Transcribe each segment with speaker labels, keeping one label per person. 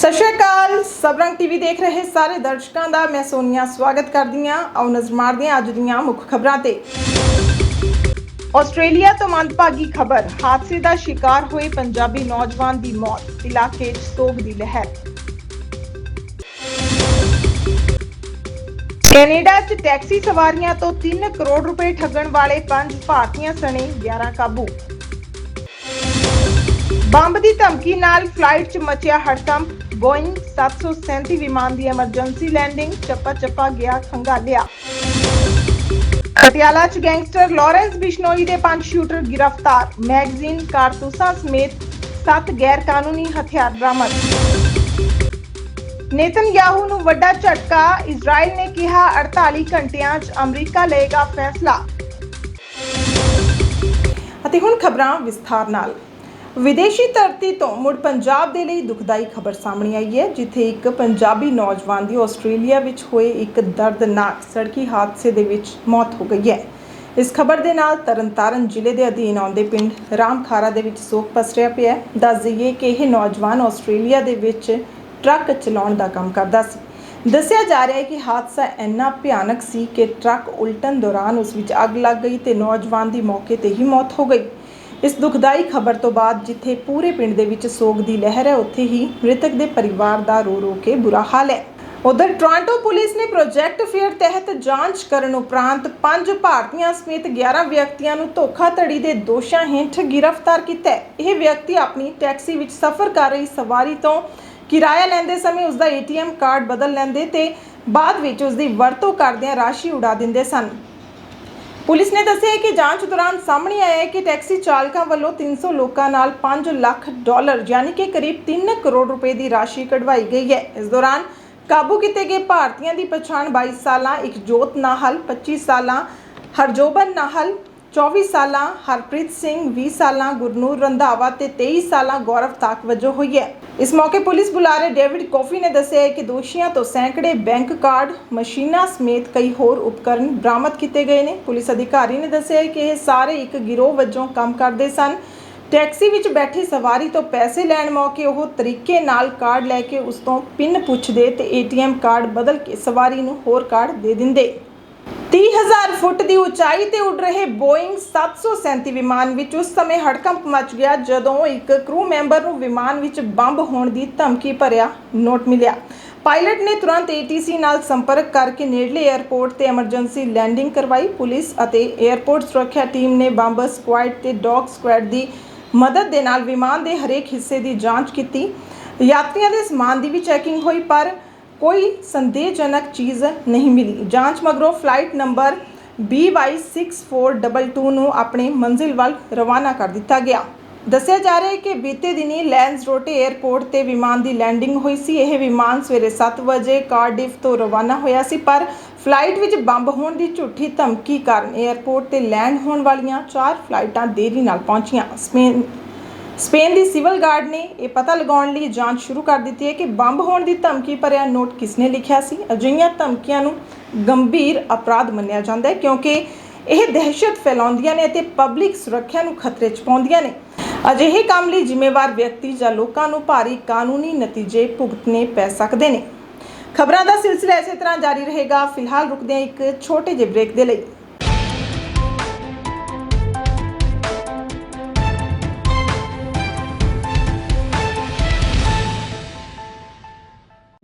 Speaker 1: ਸਤਿ ਸ਼੍ਰੀ ਅਕਾਲ। ਸਬਰੰਗ ਟੀਵੀ ਦੇਖ ਰਹੇ ਸਾਰੇ ਦਰਸ਼ਕਾਂ ਦਾ ਮੈਂ ਸੋਨੀਆ ਸਵਾਗਤ ਕਰਦੀ ਹਾਂ। ਆਓ ਨਜ਼ਰ ਮਾਰਦੇ ਹਾਂ ਅੱਜ ਦੀਆਂ ਮੁੱਖ ਖਬਰਾਂ ਤੇ। ਆਸਟ੍ਰੇਲੀਆ ਤੋਂ ਮੰਦਭਾਗੀ ਖਬਰ, ਹਾਦਸੇ ਦਾ ਸ਼ਿਕਾਰ ਹੋਏ ਪੰਜਾਬੀ ਨੌਜਵਾਨ ਦੀ ਮੌਤ, ਇਲਾਕੇ 'ਚ ਸੋਗ ਦੀ ਲਹਿਰ। ਕੈਨੇਡਾ 'ਚ ਟੈਕਸੀ ਸਵਾਰੀਆਂ ਤੋਂ 3 ਕਰੋੜ ਰੁਪਏ ਠੱਗਣ ਵਾਲੇ ਪੰਜ ਭਾਰਤੀਆਂ ਸਣੇ 11 ਕਾਬੂ। ਬੰਬ ਦੀ ਧਮਕੀ ਨਾਲ ਫਲਾਈਟ 'ਚ ਮਚਿਆ ਹੜਕੰਪ ਬੋਇੰਗ 737 ਵਿਮਾਨ ਦੀ ਐਮਰਜੈਂਸੀ ਲੈਂਡਿੰਗ ਚੱਪਾ ਚੱਪਾ ਗਿਆ ਖੰਗਾਲਿਆ ਪਟਿਆਲਾ 'ਚ ਗੈਂਗਸਟਰ ਲਾਰੈਂਸ ਬਿਸ਼ਨੋਈ ਦੇ ਪੰਜ ਸ਼ੂਟਰ ਗ੍ਰਿਫਤਾਰ। ਮੈਗਜ਼ੀਨ ਕਾਰਤੂਸਾਂ ਸਮੇਤ 7 ਗੈਰ ਕਾਨੂੰਨੀ ਹਥਿਆਰ ਬਰਾਮਦ। ਨੇਤਨਯਾਹੂ ਨੂੰ ਵੱਡਾ ਝਟਕਾ, ਇਜ਼ਰਾਈਲ ਨੇ ਕਿਹਾ 48 ਘੰਟਿਆਂ 'ਚ ਅਮਰੀਕਾ ਲਏਗਾ ਫੈਸਲਾ। ਅਤੇ ਹੁਣ ਖਬਰਾਂ ਵਿਸਥਾਰ ਨਾਲ। ਵਿਦੇਸ਼ੀ ਧਰਤੀ ਤੋਂ ਮੁੜ ਪੰਜਾਬ ਦੇ ਲਈ ਦੁਖਦਾਈ ਖਬਰ ਸਾਹਮਣੇ ਆਈ ਹੈ, ਜਿੱਥੇ ਇੱਕ ਪੰਜਾਬੀ ਨੌਜਵਾਨ ਦੀ ਆਸਟ੍ਰੇਲੀਆ ਵਿੱਚ ਹੋਏ ਇੱਕ ਦਰਦਨਾਕ ਸੜਕੀ ਹਾਦਸੇ ਦੇ ਵਿੱਚ ਮੌਤ ਹੋ ਗਈ ਹੈ। ਇਸ ਖਬਰ ਦੇ ਨਾਲ ਤਰਨਤਾਰਨ ਜ਼ਿਲ੍ਹੇ ਦੇ ਅਧੀਨ ਆਉਂਦੇ ਪਿੰਡ ਰਾਮਖਾਰਾ ਦੇ ਵਿੱਚ ਸੋਗ ਪਸਰਿਆ ਪਿਆ ਹੈ। ਦੱਸ ਦਈਏ ਕਿ ਇਹ ਨੌਜਵਾਨ ਆਸਟ੍ਰੇਲੀਆ ਦੇ ਵਿੱਚ ਟਰੱਕ ਚਲਾਉਣ ਦਾ ਕੰਮ ਕਰਦਾ ਸੀ। ਦੱਸਿਆ ਜਾ ਰਿਹਾ ਹੈ ਕਿ ਹਾਦਸਾ ਇੰਨਾ ਭਿਆਨਕ ਸੀ ਕਿ ਟਰੱਕ ਉਲਟਣ ਦੌਰਾਨ ਉਸ ਵਿੱਚ ਅੱਗ ਲੱਗ ਗਈ ਤੇ ਨੌਜਵਾਨ ਦੀ ਮੌਕੇ ਤੇ ਹੀ ਮੌਤ ਹੋ ਗਈ। ਇਸ ਦੁਖਦਾਈ ਖਬਰ ਤੋਂ ਬਾਅਦ ਜਿੱਥੇ ਪੂਰੇ ਪਿੰਡ ਦੇ ਵਿੱਚ ਸੋਗ ਦੀ ਲਹਿਰ ਹੈ, ਉੱਥੇ ਹੀ ਮ੍ਰਿਤਕ ਦੇ ਪਰਿਵਾਰ ਦਾ ਰੋ ਰੋ ਕੇ ਬੁਰਾ ਹਾਲ ਹੈ। ਉਧਰ ਟੋਰਾਂਟੋ ਪੁਲਿਸ ਨੇ ਪ੍ਰੋਜੈਕਟ ਫੇਅਰ ਤਹਿਤ ਜਾਂਚ ਕਰਨ ਉਪਰੰਤ ਪੰਜ ਭਾਰਤੀਆਂ ਸਮੇਤ 11 ਵਿਅਕਤੀਆਂ ਨੂੰ ਧੋਖਾਧੜੀ ਦੇ ਦੋਸ਼ਾਂ ਹੇਠ ਗ੍ਰਿਫਤਾਰ ਕੀਤਾ ਹੈ। ਇਹ ਵਿਅਕਤੀ ਆਪਣੀ ਟੈਕਸੀ ਵਿੱਚ ਸਫ਼ਰ ਕਰ ਰਹੀ ਸਵਾਰੀ ਤੋਂ ਕਿਰਾਇਆ ਲੈਂਦੇ ਸਮੇਂ ਉਸ ਦਾ ਏਟੀਐਮ ਕਾਰਡ ਬਦਲ ਲੈਂਦੇ ਤੇ ਬਾਅਦ ਵਿੱਚ ਉਸ ਦੀ ਵਰਤੋਂ ਕਰਦਿਆਂ ਰਾਸ਼ੀ ਉਡਾ ਦਿੰਦੇ ਸਨ। ਪੁਲਿਸ ਨੇ ਦੱਸਿਆ ਹੈ ਕਿ ਜਾਂਚ ਦੌਰਾਨ ਸਾਹਮਣੇ ਆਇਆ ਹੈ ਕਿ ਟੈਕਸੀ ਚਾਲਕਾਂ ਵੱਲੋਂ 300 ਲੋਕਾਂ ਨਾਲ 5 ਲੱਖ ਡਾਲਰ, ਯਾਨੀ ਕਿ ਕਰੀਬ 3 ਕਰੋੜ ਰੁਪਏ ਦੀ ਰਾਸ਼ੀ ਕਢਵਾਈ ਗਈ ਹੈ। ਇਸ ਦੌਰਾਨ ਕਾਬੂ ਕੀਤੇ ਗਏ ਭਾਰਤੀਆਂ ਦੀ ਪਛਾਣ 22 ਸਾਲਾਂ, ਇਕਜੋਤ ਨਾਹਲ 25 ਸਾਲਾਂ, ਹਰਜੋਬਨ ਨਾਹਲ 24 ਸਾਲਾਂ, ਹਰਪ੍ਰੀਤ ਸਿੰਘ 20 ਸਾਲਾਂ, ਗੁਰਨੂਰ ਰੰਧਾਵਾ ਤੇ 23 ਸਾਲਾਂ ਗੌਰਵ ਤਾਕ ਵਜੋਂ ਹੋਈ ਹੈ। ਇਸ ਮੌਕੇ ਪੁਲਿਸ ਬੁਲਾਰੇ ਡੇਵਿਡ ਕੋਫੀ ਨੇ ਦੱਸਿਆ ਹੈ ਕਿ ਦੋਸ਼ੀਆਂ ਤੋਂ ਸੈਂਕੜੇ ਬੈਂਕ ਕਾਰਡ, ਮਸ਼ੀਨਾਂ ਸਮੇਤ ਕਈ ਹੋਰ ਉਪਕਰਨ ਬਰਾਮਦ ਕੀਤੇ ਗਏ ਨੇ। ਪੁਲਿਸ ਅਧਿਕਾਰੀ ਨੇ ਦੱਸਿਆ ਹੈ ਕਿ ਇਹ ਸਾਰੇ ਇੱਕ ਗਿਰੋਹ ਵਜੋਂ ਕੰਮ ਕਰਦੇ ਸਨ। ਟੈਕਸੀ ਵਿੱਚ ਬੈਠੀ ਸਵਾਰੀ ਤੋਂ ਪੈਸੇ ਲੈਣ ਮੌਕੇ ਉਹ ਤਰੀਕੇ ਨਾਲ ਕਾਰਡ ਲੈ ਕੇ ਉਸ ਤੋਂ ਪਿੰਨ ਪੁੱਛਦੇ ਤੇ ਏਟੀਐਮ ਕਾਰਡ ਬਦਲ ਕੇ ਸਵਾਰੀ ਨੂੰ ਹੋਰ ਕਾਰਡ ਦੇ ਦਿੰਦੇ। 30000 ਫੁੱਟ ਦੀ ਉਚਾਈ ਤੇ ਉੱਡ ਰਹੇ ਬੋਇੰਗ 737 ਵਿਮਾਨ ਵਿੱਚ ਉਸ ਸਮੇਂ ਹੜਕੰਪ ਮਚ ਗਿਆ, ਜਦੋਂ ਇੱਕ ਕਰੂ ਮੈਂਬਰ ਨੂੰ ਵਿਮਾਨ ਵਿੱਚ ਬੰਬ ਹੋਣ ਦੀ ਧਮਕੀ ਭਰਿਆ ਨੋਟ ਮਿਲਿਆ। ਪਾਇਲਟ ਨੇ ਤੁਰੰਤ ATC ਨਾਲ ਸੰਪਰਕ ਕਰਕੇ ਨੇੜਲੇ 에ਅਰਪੋਰਟ ਤੇ ਐਮਰਜੈਂਸੀ ਲੈਂਡਿੰਗ ਕਰਵਾਈ। ਪੁਲਿਸ ਅਤੇ 에ਅਰਪੋਰਟ ਸੁਰੱਖਿਆ ਟੀਮ ਨੇ ਬੰਬ ਸਕੁਐਡ ਤੇ ਡੌਗ ਸਕੁਐਡ ਦੀ ਮਦਦ ਦੇ ਨਾਲ ਵਿਮਾਨ ਦੇ ਹਰੇਕ ਹਿੱਸੇ ਦੀ ਜਾਂਚ ਕੀਤੀ। ਯਾਤਰੀਆਂ ਦੇ ਸਮਾਨ ਦੀ ਵੀ ਚੈਕਿੰਗ ਹੋਈ, ਪਰ ਕੋਈ ਸੰਦੇਹਜਨਕ ਚੀਜ਼ ਨਹੀਂ ਮਿਲੀ। ਜਾਂਚ ਮਗਰੋਂ ਫਲਾਈਟ ਨੰਬਰ BY6422 ਨੂੰ ਆਪਣੀ ਮੰਜ਼ਿਲ ਵੱਲ ਰਵਾਨਾ ਕਰ ਦਿੱਤਾ ਗਿਆ। ਦੱਸਿਆ ਜਾ ਰਿਹਾ ਹੈ ਕਿ ਬੀਤੇ ਦਿਨੀ ਲੈਂਸ ਰੋਟੇ 에ਅਰਪੋਰਟ ਤੇ ਵਿਮਾਨ ਦੀ ਲੈਂਡਿੰਗ ਹੋਈ ਸੀ। ਇਹ ਵਿਮਾਨ ਸਵੇਰੇ 7 ਵਜੇ ਕਾਰਡਿਫ ਤੋਂ ਰਵਾਨਾ ਹੋਇਆ ਸੀ, ਪਰ ਫਲਾਈਟ ਵਿੱਚ ਬੰਬ ਹੋਣ ਦੀ ਝੂਠੀ ਧਮਕੀ ਕਾਰਨ 에ਅਰਪੋਰਟ ਤੇ ਲੈਂਡ ਹੋਣ ਵਾਲੀਆਂ ਚਾਰ ਫਲਾਈਟਾਂ ਦੇਰੀ ਨਾਲ ਪਹੁੰਚੀਆਂ। ਸਪੇਨ ਸਪੇਨ ਦੀ ਸਿਵਲ ਗਾਰਡ ਨੇ ਇਹ ਪਤਾ ਲਗਾਉਣ ਲਈ ਜਾਂਚ ਸ਼ੁਰੂ ਕਰ ਦਿੱਤੀ ਹੈ ਕਿ ਬੰਬ ਹੋਣ ਦੀ ਧਮਕੀ ਭਰਿਆ ਨੋਟ ਕਿਸਨੇ ਲਿਖਿਆ ਸੀ। ਅਜਿਹੀਆਂ ਧਮਕੀਆਂ ਨੂੰ ਗੰਭੀਰ ਅਪਰਾਧ ਮੰਨਿਆ ਜਾਂਦਾ ਹੈ ਕਿਉਂਕਿ ਇਹ ਦਹਿਸ਼ਤ ਫੈਲਾਉਂਦੀਆਂ ਨੇ ਅਤੇ ਪਬਲਿਕ ਸੁਰੱਖਿਆ ਨੂੰ ਖਤਰੇ 'ਚ ਪਾਉਂਦੀਆਂ ਨੇ। ਅਜਿਹੇ ਕੰਮ ਲਈ ਜ਼ਿੰਮੇਵਾਰ ਵਿਅਕਤੀ ਜਾਂ ਲੋਕਾਂ ਨੂੰ ਭਾਰੀ ਕਾਨੂੰਨੀ ਨਤੀਜੇ ਭੁਗਤਣੇ ਪੈ ਸਕਦੇ ਨੇ। ਖਬਰਾਂ ਦਾ ਸਿਲਸਿਲਾ ਇਸੇ ਤਰ੍ਹਾਂ ਜਾਰੀ ਰਹੇਗਾ। ਫਿਲਹਾਲ ਰੁਕਦੇ ਹਾਂ ਇੱਕ ਛੋਟੇ ਜਿਹੇ ਬ੍ਰੇਕ ਦੇ ਲਈ।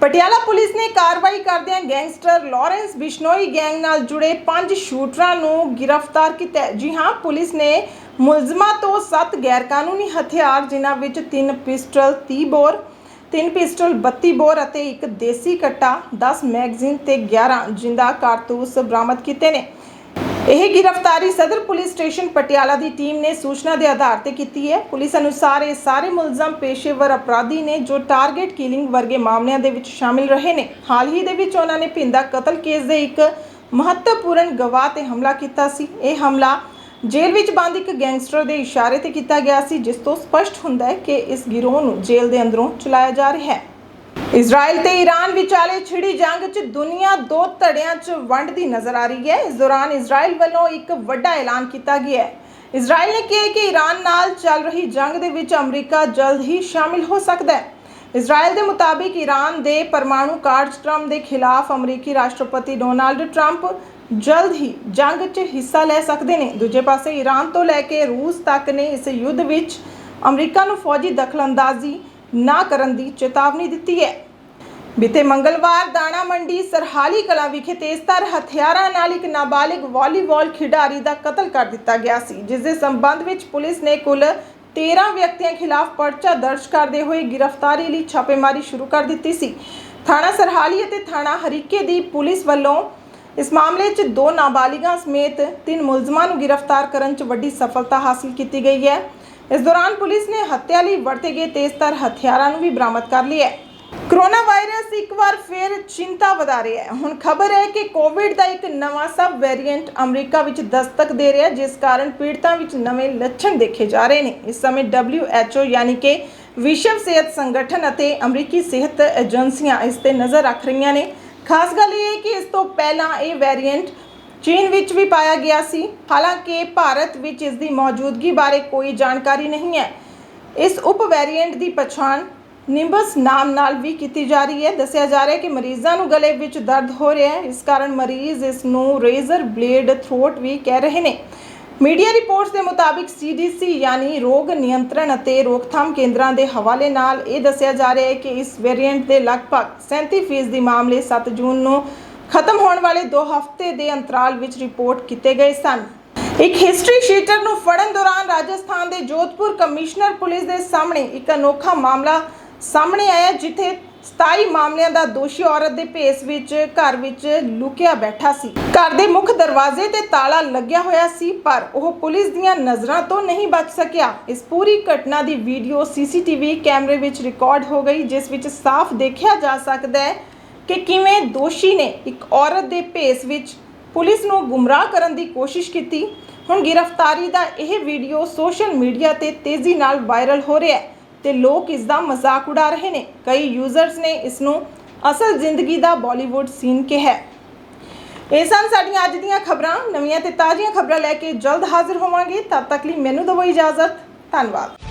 Speaker 1: ਪਟਿਆਲਾ ਪੁਲਿਸ ਨੇ ਕਾਰਵਾਈ ਕਰਦਿਆਂ ਗੈਂਗਸਟਰ ਲਾਰੈਂਸ ਬਿਸ਼ਨੋਈ ਗੈਂਗ ਨਾਲ ਜੁੜੇ ਪੰਜ ਸ਼ੂਟਰਾਂ ਨੂੰ ਗ੍ਰਿਫਤਾਰ ਕੀਤਾ ਹੈ। ਜੀ ਹਾਂ, ਪੁਲਿਸ ਨੇ ਮੁਲਜ਼ਮਾਂ ਤੋਂ 7 ਗੈਰਕਾਨੂੰਨੀ ਹਥਿਆਰ, ਜਿਨ੍ਹਾਂ ਵਿੱਚ 3 ਪਿਸਟਲ 30 ਬੋਰ 3 ਪਿਸਟਲ 32 ਬੋਰ ਅਤੇ ਇੱਕ ਦੇਸੀ ਕੱਟਾ 10 ਮੈਗਜ਼ੀਨ ਤੇ 11 ਜਿੰਦਾ ਕਾਰਤੂਸ ਬਰਾਮਦ ਕੀਤੇ ਨੇ ਇਹ ਗ੍ਰਿਫਤਾਰੀ ਸਦਰ ਪੁਲਿਸ ਸਟੇਸ਼ਨ ਪਟਿਆਲਾ ਦੀ ਟੀਮ ਨੇ ਸੂਚਨਾ ਦੇ ਆਧਾਰ ਤੇ ਕੀਤੀ ਹੈ। ਪੁਲਿਸ ਅਨੁਸਾਰ ਇਹ ਸਾਰੇ ਮੁਲਜ਼ਮ, ਪੇਸ਼ੇਵਰ ਅਪਰਾਧੀ ਨੇ ਜੋ ਟਾਰਗੇਟ ਕਿਲਿੰਗ ਵਰਗੇ ਮਾਮਲਿਆਂ ਦੇ ਵਿੱਚ ਸ਼ਾਮਿਲ ਰਹੇ ਨੇ, ਹਾਲ ਹੀ ਦੇ ਵਿੱਚ ਉਹਨਾਂ ਨੇ ਪਿੰਦਾ ਕਤਲ ਕੇਸ ਦੇ ਇੱਕ ਮਹੱਤਵਪੂਰਨ ਗਵਾਹ ਤੇ ਹਮਲਾ ਕੀਤਾ ਸੀ। ਇਹ ਹਮਲਾ ਜੇਲ੍ਹ ਵਿੱਚ ਬੰਦ ਇੱਕ ਗੈਂਗਸਟਰ ਦੇ ਇਸ਼ਾਰੇ ਤੇ ਕੀਤਾ ਗਿਆ ਸੀ, ਜਿਸ ਤੋਂ ਸਪਸ਼ਟ ਹੁੰਦਾ ਹੈ ਕਿ ਇਸ ਗਿਰੋਹ ਨੂੰ ਜੇਲ੍ਹ ਦੇ ਅੰਦਰੋਂ ਚਲਾਇਆ ਜਾ ਰਿਹਾ ਹੈ। ਇਜ਼ਰਾਈਲ ਤੇ ਈਰਾਨ ਵਿਚਾਲੇ ਛਿੜੀ ਜੰਗ 'ਚ ਦੁਨੀਆ ਦੋ ਧੜਿਆਂ 'ਚ ਵੰਡਦੀ ਨਜ਼ਰ ਆ ਰਹੀ ਹੈ। ਇਸ ਦੌਰਾਨ ਇਜ਼ਰਾਈਲ ਵੱਲੋਂ ਇੱਕ ਵੱਡਾ ਐਲਾਨ ਕੀਤਾ ਗਿਆ ਹੈ। ਇਜ਼ਰਾਈਲ ਨੇ ਕਿਹਾ ਕਿ ਈਰਾਨ ਨਾਲ ਚੱਲ ਰਹੀ ਜੰਗ ਦੇ ਵਿੱਚ ਅਮਰੀਕਾ ਜਲਦ ਹੀ ਸ਼ਾਮਿਲ ਹੋ ਸਕਦਾ ਹੈ। ਇਜ਼ਰਾਈਲ ਦੇ ਮੁਤਾਬਿਕ ਈਰਾਨ ਦੇ ਪਰਮਾਣੂ ਕਾਰਜਕ੍ਰਮ ਦੇ ਖਿਲਾਫ ਅਮਰੀਕੀ ਰਾਸ਼ਟਰਪਤੀ ਡੋਨਾਲਡ ਟਰੰਪ ਜਲਦ ਹੀ ਜੰਗ 'ਚ ਹਿੱਸਾ ਲੈ ਸਕਦੇ ਨੇ। ਦੂਜੇ ਪਾਸੇ ਈਰਾਨ ਤੋਂ ਲੈ ਕੇ ਰੂਸ ਤੱਕ ਨੇ ਇਸ ਯੁੱਧ ਵਿੱਚ ਅਮਰੀਕਾ ਨੂੰ ਫੌਜੀ ਦਖਲਅੰਦਾਜ਼ੀ ਨਾ ਕਰਨ ਦੀ ਚੇਤਾਵਨੀ ਦਿੱਤੀ ਹੈ। ਬੀਤੇ ਮੰਗਲਵਾਰ ਦਾਣਾ ਮੰਡੀ ਸਰਹਾਲੀ ਕਲਾ ਵਿਖੇ ਤੇਜ਼ਧਾਰ ਹਥਿਆਰਾਂ ਨਾਲ ਇੱਕ ਨਾਬਾਲਿਗ ਵਾਲੀਬਾਲ ਖਿਡਾਰੀ ਦਾ ਕਤਲ ਕਰ ਦਿੱਤਾ ਗਿਆ ਸੀ, ਜਿਸ ਦੇ ਸੰਬੰਧ ਵਿੱਚ ਪੁਲਿਸ ਨੇ ਕੁੱਲ 13 ਵਿਅਕਤੀਆਂ ਖਿਲਾਫ ਪਰਚਾ ਦਰਜ ਕਰਦੇ ਹੋਏ ਗ੍ਰਿਫਤਾਰੀ ਲਈ ਛਾਪੇਮਾਰੀ ਸ਼ੁਰੂ ਕਰ ਦਿੱਤੀ ਸੀ। ਥਾਣਾ ਸਰਹਾਲੀ ਅਤੇ ਥਾਣਾ ਹਰੀਕੇ ਦੀ ਪੁਲਿਸ ਵੱਲੋਂ ਇਸ ਮਾਮਲੇ 'ਚ ਦੋ ਨਾਬਾਲਿਗਾਂ ਸਮੇਤ ਤਿੰਨ ਮੁਲਜ਼ਮਾਂ ਨੂੰ ਗ੍ਰਿਫਤਾਰ ਕਰਨ 'ਚ ਵੱਡੀ ਸਫਲਤਾ ਹਾਸਲ ਕੀਤੀ ਗਈ ਹੈ। ਇਸ ਦੌਰਾਨ ਪੁਲਿਸ ਨੇ ਹੱਤਿਆ ਲਈ ਵਰਤੇ ਗਏ ਤੇਜ਼ਧਾਰ ਹਥਿਆਰਾਂ ਨੂੰ ਵੀ ਬਰਾਮਦ ਕਰ ਲਿਆ ਹੈ। ਕਰੋਨਾ ਵਾਇਰਸ ਇੱਕ ਵਾਰ ਫਿਰ ਚਿੰਤਾ ਵਧਾ ਰਿਹਾ ਹੈ। ਹੁਣ ਖਬਰ ਹੈ ਕਿ ਕੋਵਿਡ ਦਾ ਇੱਕ ਨਵਾਂ ਸਬ ਵੇਰੀਐਂਟ ਅਮਰੀਕਾ ਵਿੱਚ ਦਸਤਕ ਦੇ ਰਿਹਾ ਹੈ, ਜਿਸ ਕਾਰਨ ਪੀੜਤਾਂ ਵਿੱਚ ਨਵੇਂ ਲੱਛਣ ਦੇਖੇ ਜਾ ਰਹੇ ਨੇ। ਇਸ ਸਮੇਂ WHO ਯਾਨੀ ਕਿ ਵਿਸ਼ਵ ਸਿਹਤ ਸੰਗਠਨ ਅਤੇ ਅਮਰੀਕੀ ਸਿਹਤ ਏਜੰਸੀਆਂ ਇਸ ਤੇ ਨਜ਼ਰ ਰੱਖ ਰਹੀਆਂ ਨੇ। ਖਾਸ ਗੱਲ ਇਹ ਹੈ ਕਿ ਇਸ ਤੋਂ ਪਹਿਲਾਂ ਇਹ ਵੇਰੀਐਂਟ ਚੀਨ ਵਿੱਚ ਵੀ ਪਾਇਆ ਗਿਆ ਸੀ। ਹਾਲਾਂਕਿ ਭਾਰਤ ਵਿੱਚ ਇਸ ਦੀ ਮੌਜੂਦਗੀ ਬਾਰੇ ਕੋਈ ਜਾਣਕਾਰੀ ਨਹੀਂ ਹੈ। ਇਸ ਉਪ ਵੇਰੀਐਂਟ ਦੀ ਪਛਾਣ ਨਿੰਬਸ ਨਾਮ ਨਾਲ ਵੀ ਕੀਤੀ ਜਾ ਰਹੀ ਹੈ। ਦੱਸਿਆ ਜਾ ਰਿਹਾ ਹੈ ਕਿ ਮਰੀਜ਼ਾਂ ਨੂੰ ਗਲੇ ਵਿੱਚ ਦਰਦ ਹੋ ਰਿਹਾ ਹੈ। ਇਸ ਕਾਰਨ ਮਰੀਜ਼ ਇਸ ਨੂੰ ਰੇਜ਼ਰ ਬਲੇਡ ਥਰੋਟ ਵੀ ਕਹਿ ਰਹੇ ਨੇ। ਮੀਡੀਆ ਰਿਪੋਰਟਸ ਦੇ ਮੁਤਾਬਿਕ CDC ਯਾਨੀ ਰੋਗ ਨਿਯੰਤਰਣ ਅਤੇ ਰੋਕਥਾਮ ਕੇਂਦਰਾਂ ਦੇ ਹਵਾਲੇ ਨਾਲ ਇਹ ਦੱਸਿਆ ਜਾ ਰਿਹਾ ਹੈ ਕਿ ਇਸ ਵੇਰੀਐਂਟ ਦੇ ਲਗਭਗ 37% ਦੀ ਮਾਮਲੇ 7 ਜੂਨ ਨੂੰ ਖਤਮ ਹੋਣ ਵਾਲੇ 2 ਹਫ਼ਤੇ ਦੇ ਅੰਤਰਾਲ ਵਿੱਚ ਰਿਪੋਰਟ ਕੀਤੇ ਗਏ ਸਨ। ਇੱਕ ਹਿਸਟਰੀ ਸ਼ੀਟਰ ਨੂੰ ਫੜਨ ਦੌਰਾਨ ਰਾਜਸਥਾਨ ਦੇ ਜੋਧਪੁਰ ਕਮਿਸ਼ਨਰ ਪੁਲਿਸ ਦੇ ਸਾਹਮਣੇ ਇੱਕ ਅਨੋਖਾ ਮਾਮਲਾ ਸਾਹਮਣੇ ਆਇਆ, ਜਿੱਥੇ 27 ਮਾਮਲਿਆਂ ਦਾ ਦੋਸ਼ੀ ਔਰਤ ਦੇ ਭੇਸ ਵਿੱਚ, ਘਰ ਵਿੱਚ ਲੁਕਿਆ ਬੈਠਾ ਸੀ। ਘਰ ਦੇ ਮੁੱਖ ਦਰਵਾਜ਼ੇ ਤੇ ਤਾਲਾ ਲੱਗਿਆ ਹੋਇਆ ਸੀ, ਪਰ ਉਹ ਪੁਲਿਸ ਦੀਆਂ ਨਜ਼ਰਾਂ ਤੋਂ ਨਹੀਂ ਬਚ ਸਕਿਆ। ਇਸ ਪੂਰੀ ਘਟਨਾ ਦੀ ਵੀਡੀਓ ਸੀਸੀਟੀਵੀ ਕੈਮਰੇ ਵਿੱਚ ਰਿਕਾਰਡ ਹੋ ਗਈ, ਜਿਸ ਵਿੱਚ ਸਾਫ਼ ਦੇਖਿਆ ਜਾ ਸਕਦਾ ਹੈ ਕਿ ਕਿਵੇਂ ਦੋਸ਼ੀ ਨੇ ਇੱਕ ਔਰਤ ਦੇ ਭੇਸ ਵਿੱਚ ਪੁਲਿਸ ਨੂੰ ਗੁੰਮਰਾਹ ਕਰਨ ਦੀ ਕੋਸ਼ਿਸ਼ ਕੀਤੀ। ਹੁਣ ਗ੍ਰਿਫਤਾਰੀ ਦਾ ਇਹ ਵੀਡੀਓ ਸੋਸ਼ਲ ਮੀਡੀਆ ਤੇ ਤੇਜ਼ੀ ਨਾਲ ਵਾਇਰਲ ਹੋ ਰਿਹਾ ਹੈ ਤੇ ਲੋਕ ਇਸ ਦਾ ਮਜ਼ਾਕ ਉਡਾ ਰਹੇ ਨੇ। ਕਈ ਯੂਜ਼ਰਸ ਨੇ ਇਸ ਨੂੰ ਅਸਲ ਜ਼ਿੰਦਗੀ ਦਾ ਬਾਲੀਵੁੱਡ ਸੀਨ ਕਿਹਾ ਹੈ। ਇਹ ਸਨ ਸਾਡੀਆਂ ਅੱਜ ਦੀਆਂ ਖਬਰਾਂ। ਨਵੀਆਂ ਤੇ ਤਾਜ਼ੀਆਂ ਖਬਰਾਂ ਲੈ ਕੇ ਜਲਦ ਹਾਜ਼ਰ ਹੋਵਾਂਗੇ। ਤਦ ਤੱਕ ਲਈ ਮੈਨੂੰ ਦਿਓ ਇਜਾਜ਼ਤ। ਧੰਨਵਾਦ।